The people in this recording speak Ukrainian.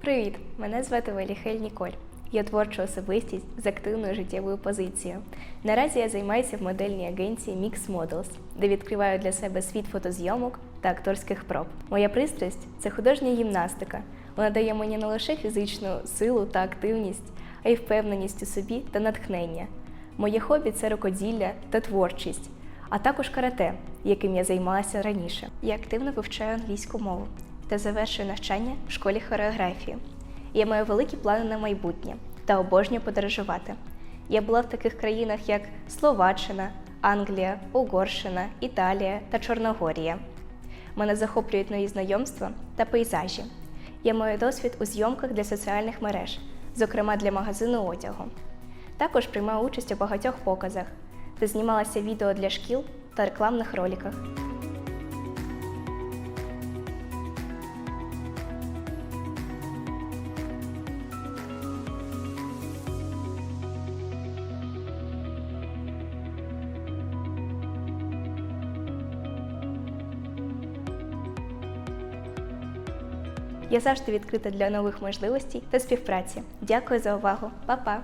Привіт! Мене звати Валіхель Ніколь. Я творча особистість з активною життєвою позицією. Наразі я займаюся в модельній агенції Mix Models, де відкриваю для себе світ фотозйомок та акторських проб. Моя пристрасть це художня гімнастика. Вона дає мені не лише фізичну силу та активність, а й впевненість у собі та натхнення. Моє хобі це рукоділля та творчість, а також карате, яким я займалася раніше. Я активно вивчаю англійську мову та завершую навчання в школі хореографії. Я маю великі плани на майбутнє та обожнюю подорожувати. Я була в таких країнах, як Словаччина, Англія, Угорщина, Італія та Чорногорія. Мене захоплюють нові знайомства та пейзажі. Я маю досвід у зйомках для соціальних мереж, зокрема для магазину одягу. Також приймаю участь у багатьох показах, де знімалася відео для шкіл та рекламних роликах. Я завжди відкрита для нових можливостей та співпраці. Дякую за увагу. Па-па!